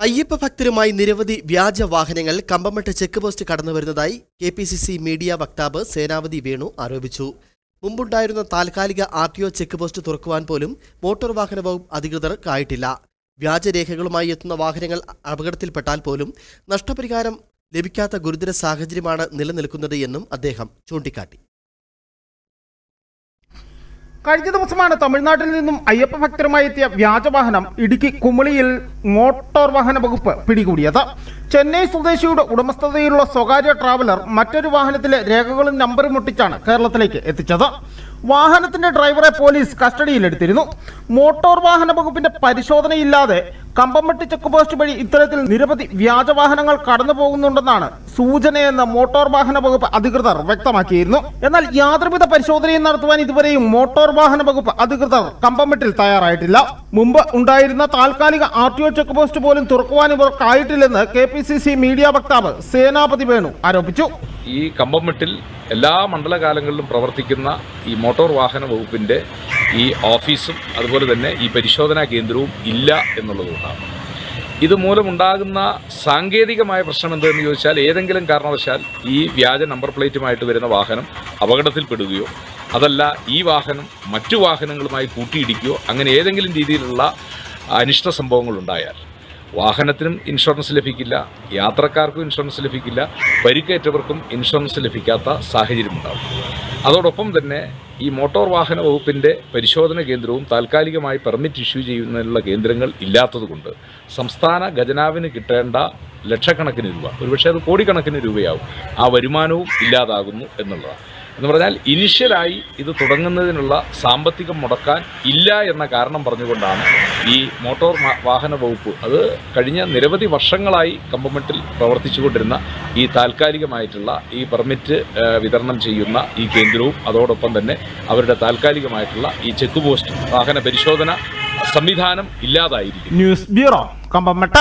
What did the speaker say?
അയ്യപ്പ ഭക്തരുമായി നിരവധി വ്യാജ വാഹനങ്ങൾ കമ്പമട്ട് ചെക്ക് പോസ്റ്റ് കടന്നു വരുന്നതായി K P C C media വക്താവ് സേനാവതി വേണു ആരോപിച്ചു. മുമ്പുണ്ടായിരുന്ന താൽക്കാലിക R T O check post തുറക്കുവാൻ പോലും മോട്ടോർ വാഹന വകുപ്പ് അധികൃതർക്കായിട്ടില്ല. വ്യാജരേഖകളുമായി എത്തുന്ന വാഹനങ്ങൾ അപകടത്തിൽപ്പെട്ടാൽ പോലും നഷ്ടപരിഹാരം ലഭിക്കാത്ത ഗുരുതര സാഹചര്യമാണ് നിലനിൽക്കുന്നത് എന്നും അദ്ദേഹം ചൂണ്ടിക്കാട്ടി. കഴിഞ്ഞ ദിവസമാണ് തമിഴ്നാട്ടിൽ നിന്നും അയ്യപ്പ ഭക്തരുമായി എത്തിയ വ്യാജവാഹനം ഇടുക്കി കുമളിയിൽ മോട്ടോർ വാഹന വകുപ്പ് പിടികൂടിയത്. ചെന്നൈ സ്വദേശിയുടെ ഉടമസ്ഥതയിലുള്ള സ്വകാര്യ ട്രാവലർ മറ്റൊരു വാഹനത്തിലെ രേഖകളും നമ്പറും മുട്ടിച്ചാണ് കേരളത്തിലേക്ക് എത്തിച്ചത്. വാഹനത്തിന്റെ ഡ്രൈവറെ പോലീസ് കസ്റ്റഡിയിലെടുത്തിരുന്നു. മോട്ടോർ വാഹന വകുപ്പിന്റെ പരിശോധനയില്ലാതെ കമ്പംമെട്ടി ചെക്ക് പോസ്റ്റ് വഴി ഇത്തരത്തിൽ നിരവധി വ്യാജവാഹനങ്ങൾ കടന്നു പോകുന്നുണ്ടെന്നാണ് സൂചനയെന്ന് മോട്ടോർ വാഹന വകുപ്പ് അധികൃതർ വ്യക്തമാക്കിയിരുന്നു. എന്നാൽ യാതൊരുവിധ പരിശോധനയും നടത്തുവാൻ ഇതുവരെയും മോട്ടോർ വാഹന വകുപ്പ് അധികൃതർ കമ്പംമെട്ടിൽ തയ്യാറായിട്ടില്ല. മുമ്പ് ഉണ്ടായിരുന്ന താൽക്കാലിക R T O check post പോലും തുറക്കുവാൻ ഇവർക്കായിട്ടില്ലെന്ന് K P C C media വക്താവ് സേനാപതി വേണു ആരോപിച്ചു. ഈ കമ്പംമെട്ടിൽ എല്ലാ മണ്ഡലകാലങ്ങളിലും പ്രവർത്തിക്കുന്ന ഈ മോട്ടോർ വാഹന വകുപ്പിന്റെ ഈ ഓഫീസും അതുപോലെ തന്നെ ഈ പരിശോധനാ കേന്ദ്രവും ഇല്ല എന്നുള്ളതുകൊണ്ടാണ്. ഇത് മൂലമുണ്ടാകുന്ന സാങ്കേതികമായ പ്രശ്നം എന്തെന്ന് ചോദിച്ചാൽ ഏതെങ്കിലും കാരണവശാൽ ഈ വ്യാജ നമ്പർ പ്ലേറ്റുമായിട്ട് വരുന്ന വാഹനം അപകടത്തിൽപ്പെടുകയോ അതല്ല ഈ വാഹനം മറ്റു വാഹനങ്ങളുമായി കൂട്ടിയിടിക്കുകയോ അങ്ങനെ ഏതെങ്കിലും രീതിയിലുള്ള അനിഷ്ട സംഭവങ്ങൾ ഉണ്ടായാൽ വാഹനത്തിനും ഇൻഷുറൻസ് ലഭിക്കില്ല യാത്രക്കാർക്കും ഇൻഷുറൻസ് ലഭിക്കില്ല പരിക്കേറ്റവർക്കും ഇൻഷുറൻസ് ലഭിക്കാത്ത സാഹചര്യമുണ്ടാകും അതോടൊപ്പം തന്നെ ഈ മോട്ടോർ വാഹന വകുപ്പിന്റെ പരിശോധന കേന്ദ്രവും താൽക്കാലികമായി പെർമിറ്റ് ഇഷ്യൂ ചെയ്യുന്നതിനുള്ള കേന്ദ്രങ്ങൾ ഇല്ലാത്തതുകൊണ്ട് സംസ്ഥാന ഖജനാവിന് കിട്ടേണ്ട ലക്ഷക്കണക്കിന് രൂപ ഒരുപക്ഷെ അത് കോടിക്കണക്കിന് രൂപയാവും ആ വരുമാനവും ഇല്ലാതാകുന്നു എന്നുള്ളതാണ്. എന്ന് പറഞ്ഞാൽ ഇനിഷ്യലായി ഇത് തുടങ്ങുന്നതിനുള്ള സാമ്പത്തികം മുടക്കാൻ ഇല്ല എന്ന കാരണം പറഞ്ഞുകൊണ്ടാണ് ഈ മോട്ടോർ വാഹന വകുപ്പ് അത് കഴിഞ്ഞ നിരവധി വർഷങ്ങളായി കമ്പമെട്ടിൽ പ്രവർത്തിച്ചുകൊണ്ടിരുന്ന ഈ താൽക്കാലികമായിട്ടുള്ള ഈ പെർമിറ്റ് വിതരണം ചെയ്യുന്ന ഈ കേന്ദ്രവും അതോടൊപ്പം തന്നെ അവരുടെ താൽക്കാലികമായിട്ടുള്ള ഈ ചെക്ക് പോസ്റ്റ് വാഹന പരിശോധന സംവിധാനം ഇല്ലാതായിരിക്കും ന്യൂസ് ബ്യൂറോ കമ്പംമെട്ട്.